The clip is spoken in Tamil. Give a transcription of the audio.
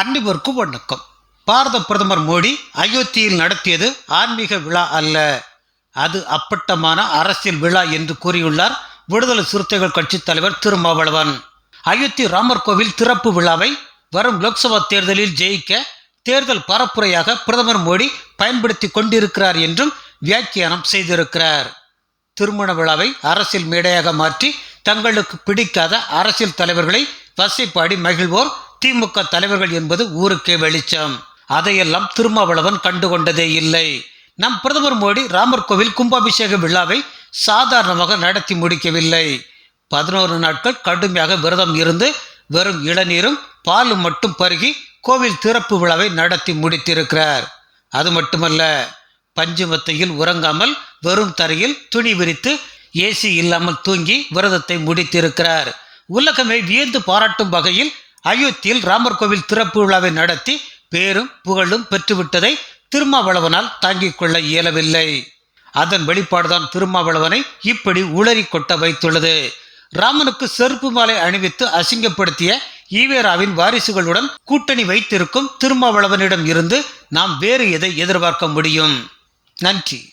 அன்னிவருக்கும் வணக்கம் பாரத பிரதமர் மோடி அயோத்தியில் நடத்தியது ஆன்மீக விழா அல்ல. அது அப்பட்டமான அரசியல் விழா என்று கூறியுள்ளார் விடுதலை சிறுத்தைகள் கட்சித் தலைவர் திருமாவளவன். அயோத்தி ராமர் கோவில் திறப்பு விழாவை வரும் லோக்சபா தேர்தலில் ஜெயிக்க தேர்தல் பரப்புரையாக பிரதமர் மோடி பயன்படுத்தி கொண்டிருக்கிறார் என்றும் வியாக்கியானம் செய்திருக்கிறார். திருமண விழாவை அரசியல் மேடையாக மாற்றி தங்களுக்கு பிடிக்காத அரசியல் தலைவர்களை வசைப்பாடி மகிழ்வோர் திமுக தலைவர்கள் என்பது ஊருக்கே வெளிச்சம். அதையெல்லாம் திருமாவளவன் கண்டுகொண்டதே இல்லை. நம் பிரதமர் மோடி ராமர் கோவில் கும்பாபிஷேக விழாவை சாதாரணமாக நடத்தி முடிக்கவில்லை. பதினோரு நாட்கள் கடுமையாக விரதம் இருந்து வெறும் இளநீரும் பாலும் மட்டும் பருகி கோவில் திறப்பு விழாவை நடத்தி முடித்திருக்கிறார். அது மட்டுமல்ல பஞ்சுமத்தையில் உறங்காமல் வெறும் தரையில் துணி விரித்து ஏசி இல்லாமல் தூங்கி விரதத்தை முடித்திருக்கிறார். உலகமே வியந்து பாராட்டும் வகையில் அயோத்தியில் ராமர் கோவில் திறப்பு விழாவை நடத்தி பேரும் புகழும் பெற்றுவிட்டதை திருமாவளவனால் தாங்கிக் கொள்ள இயலவில்லை. அதன் வெளிப்பாடுதான் திருமாவளவனை இப்படி உளறி கொட்ட வைத்துள்ளது. ராமனுக்கு செருப்பு மாலை அணிவித்து அசிங்கப்படுத்திய ஈவேராவின் வாரிசுகளுடன் கூட்டணி வைத்திருக்கும் திருமாவளவனிடம் இருந்து நாம் வேறு எதை எதிர்பார்க்க முடியும்? நன்றி.